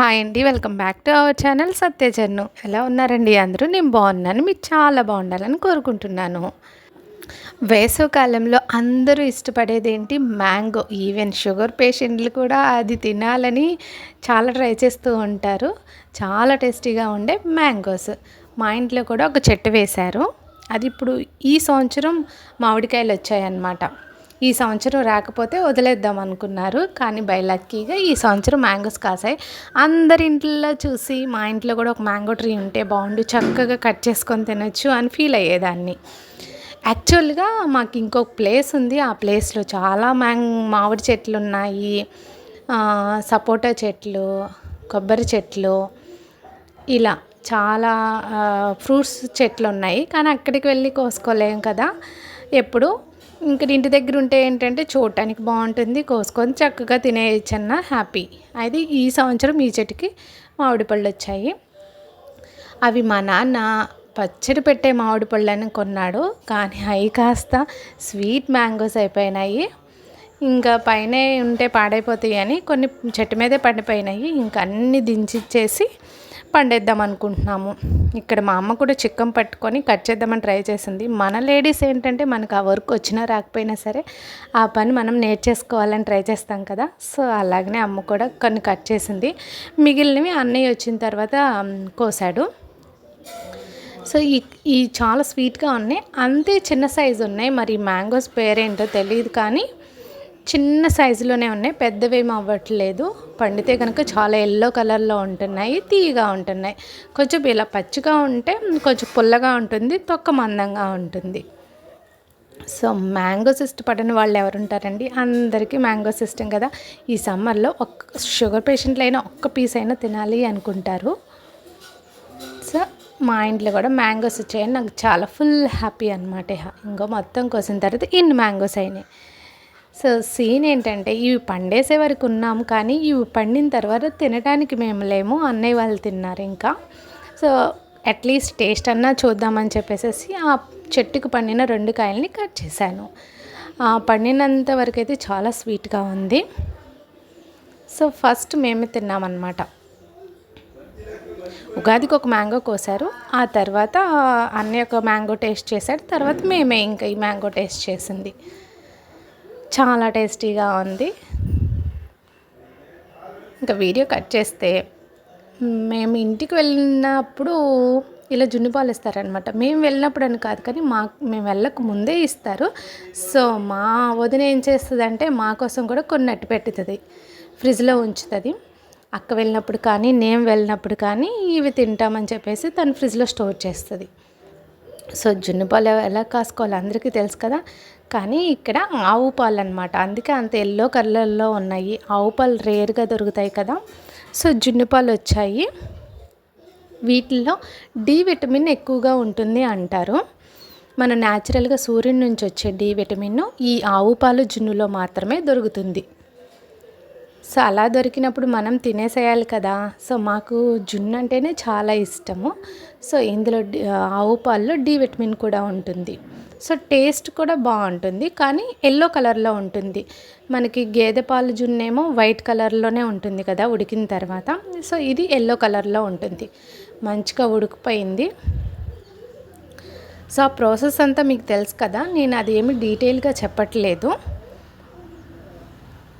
Hi అండి welcome back to our channel సత్యజన్ను ఎలా ఉన్నారండి అందరూ? నేను బాగున్నాను మీరు చాలా బాగుండాలని కోరుకుంటున్నాను. వేసవకాలంలో అందరూ ఇష్టపడేది ఏంటి మ్యాంగో ఈవెన్ షుగర్ పేషెంట్లు కూడా అది తినాలని చాలా ట్రై చేస్తూ ఉంటారు. చాలా టేస్టీగా ఉండే మ్యాంగోస్. మా ఇంట్లో కూడా ఒక చెట్టు వేశారు. అది ఇప్పుడు ఈ సంవత్సరం మామిడికాయలు వచ్చాయన్నమాట. ఈ సంవత్సరం రాకపోతే వదిలేద్దాం అనుకున్నారు. కానీ బై లక్కీగా ఈ సంవత్సరం మ్యాంగోస్ కాసాయి. అందరి ఇంట్లో చూసి మా ఇంట్లో కూడా ఒక మ్యాంగో ట్రీ ఉంటే బాగుండు చక్కగా కట్ చేసుకొని తినొచ్చు అని ఫీల్ అయ్యేదాన్ని. యాక్చువల్గా మాకు ఇంకొక ప్లేస్ ఉంది. ఆ ప్లేస్లో చాలా మ్యాంగ్ మామిడి చెట్లు ఉన్నాయి. సపోటా చెట్లు కొబ్బరి చెట్లు ఇలా చాలా ఫ్రూట్స్ చెట్లు ఉన్నాయి. కానీ అక్కడికి వెళ్ళి కోసుకోలేం కదా. ఎప్పుడు ఇంకా ఇంటి దగ్గర ఉంటే ఏంటంటే చూడటానికి బాగుంటుంది. కోసుకొని చక్కగా తినేయచ్చు అన్న హ్యాపీ అయితే ఈ సంవత్సరం ఈ చెట్టుకి మామిడి పళ్ళు వచ్చాయి. అవి మా నాన్న పచ్చడి పెట్టే మామిడి పళ్ళని కొన్నాడు. కానీ అవి కాస్త స్వీట్ మ్యాంగోస్ అయిపోయినాయి. ఇంకా పైన ఉంటే పాడైపోతాయి అని కొన్ని చెట్టు మీదే పడిపోయినాయి. ఇంకా అన్నీ దించిచ్చేసి పండేద్దాం అనుకుంటున్నాము. ఇక్కడ మా అమ్మ కూడా చిక్కం పట్టుకొని కట్ చేద్దామని ట్రై చేసింది. మన లేడీస్ ఏంటంటే మనకు ఆ వర్క్ వచ్చినా రాకపోయినా సరే ఆ పని మనం నేర్చేసుకోవాలని ట్రై చేస్తాం కదా. సో అలాగనే అమ్మ కూడా కొన్ని కట్ చేసింది. మిగిలినవి అన్నయ్య వచ్చిన తర్వాత కోసాడు. సో ఈ ఈ చాలా స్వీట్గా ఉన్నాయి. అంతే చిన్న సైజు ఉన్నాయి. మరి మ్యాంగోస్ పేరేంటో తెలియదు కానీ చిన్న సైజులోనే ఉన్నాయి. పెద్దవేమి అవ్వట్లేదు. పండితే కనుక చాలా ఎల్లో కలర్లో ఉంటున్నాయి తీయగా ఉంటున్నాయి. కొంచెం ఇలా పచ్చిగా ఉంటే కొంచెం పుల్లగా ఉంటుంది తొక్క మందంగా ఉంటుంది. సో మ్యాంగోస్ ఇష్టపడని వాళ్ళు ఎవరుంటారండి? అందరికీ మ్యాంగోస్ ఇష్టం కదా. ఈ సమ్మర్లో ఒక్క షుగర్ పేషెంట్లు అయినా ఒక్క పీస్ అయినా తినాలి అనుకుంటారు. సో మా ఇంట్లో కూడా మ్యాంగోస్ వచ్చాయని నాకు చాలా ఫుల్ హ్యాపీ అనమాట ఇంకో మొత్తం కోసిన తర్వాత ఇన్ని మ్యాంగోస్ అయినాయి. సో సీన్ ఏంటంటే ఇవి పండేసే వరకు ఉన్నాం కానీ ఇవి పండిన తర్వాత తినడానికి మేము లేము అన్నయ్య వాళ్ళు తిన్నారు ఇంకా. సో అట్లీస్ట్ టేస్ట్ అన్నా చూద్దామని చెప్పేసి ఆ చెట్టుకు పండిన రెండు కాయల్ని కట్ చేశాను. పండినంత వరకు అయితే చాలా స్వీట్గా ఉంది. సో ఫస్ట్ మేమే తిన్నామన్నమాట. ఉగాదికి ఒక మ్యాంగో కోసారు ఆ తర్వాత అన్నయ్య ఒక మ్యాంగో టేస్ట్ చేశాడు తర్వాత మేమే ఇంకా ఈ మ్యాంగో టేస్ట్ చేసింది. చాలా టేస్టీగా ఉంది. ఇంకా వీడియో కట్ చేస్తే మేము ఇంటికి వెళ్ళినప్పుడు ఇలా జున్నుపాలు ఇస్తారనమాట మేము వెళ్ళినప్పుడు అని కాదు కానీ మా మేము వెళ్ళక ముందే ఇస్తారు. సో మా వదిన ఏం చేస్తుంది అంటే మా కోసం కూడా కొన్ని అట్టు పెట్టుతుంది. ఫ్రిడ్జ్లో ఉంచుతుంది. అక్క వెళ్ళినప్పుడు కానీ నేను వెళ్ళినప్పుడు కానీ ఇవి తింటామని చెప్పేసి తను ఫ్రిడ్జ్లో స్టోర్ చేస్తుంది. సో జున్నుపాలు ఎలా కాసుకోవాలి అందరికీ తెలుసు కదా. కానీ ఇక్కడ ఆవు పాలు అనమాట అందుకే అంత ఎల్లో కలర్లో ఉన్నాయి. ఆవు పాలు రేర్గా దొరుకుతాయి కదా. సో జున్ను పాలు వచ్చాయి. వీటిల్లో డి విటమిన్ ఎక్కువగా ఉంటుంది అంటారు. మన న్యాచురల్గా సూర్యుడి నుంచి వచ్చే డి విటమిన్ ఈ ఆవు పాలు జున్నులో మాత్రమే దొరుకుతుంది. సో అలా దొరికినప్పుడు మనం తినేసేయాలి కదా. సో మాకు జున్ను అంటేనే చాలా ఇష్టము. సో ఇందులో ఆవు పాల్లో డి విటమిన్ కూడా ఉంటుంది. సో టేస్ట్ కూడా బాగుంటుంది. కానీ ఎల్లో కలర్లో ఉంటుంది. మనకి గేదె పాలు జున్నేమో వైట్ కలర్లోనే ఉంటుంది కదా ఉడికిన తర్వాత. సో ఇది ఎల్లో కలర్లో ఉంటుంది. మంచిగా ఉడికిపోయింది. సో ఆ ప్రాసెస్ అంతా మీకు తెలుసు కదా. నేను అది ఏమి డీటెయిల్గా చెప్పట్లేదు.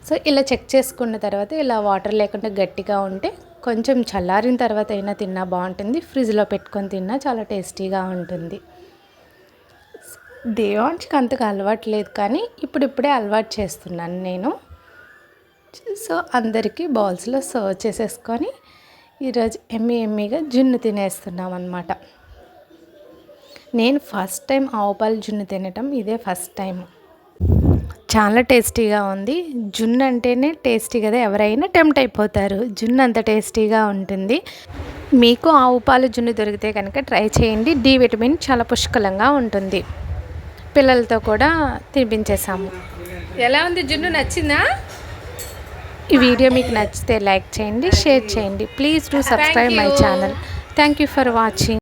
సో ఇలా చెక్ చేసుకున్న తర్వాత ఇలా వాటర్ లేకుండా గట్టిగా ఉంటే కొంచెం చల్లారిన తర్వాత అయినా తిన్నా బాగుంటుంది. ఫ్రిడ్జ్లో పెట్టుకొని తిన్నా చాలా టేస్టీగా ఉంటుంది. దేవాంష్కి అంతగా అలవాటు లేదు కానీ ఇప్పుడిప్పుడే అలవాటు చేస్తున్నాను నేను. సో అందరికీ బౌల్స్లో సర్వ్ చేసేసుకొని ఈరోజు ఎమ్మి ఎమ్మిగా జున్ను తినేస్తున్నాం అనమాట నేను ఫస్ట్ టైం ఆవుపాలు జున్ను తినటం ఇదే ఫస్ట్ టైం చాలా టేస్టీగా ఉంది. జున్ను అంటేనే టేస్టీ కదా ఎవరైనా టెంప్ట్ అయిపోతారు. జున్ను అంత టేస్టీగా ఉంటుంది. మీకు ఆవు పాలు జున్ను దొరికితే కనుక ట్రై చేయండి. డి విటమిన్ చాలా పుష్కలంగా ఉంటుంది. పిల్లలతో కూడా తినిపించేసాము ఎలా ఉంది జున్ను నచ్చిందా? ఈ వీడియో మీకు నచ్చితే లైక్ చేయండి షేర్ చేయండి. Please do subscribe my channel. Thank you for watching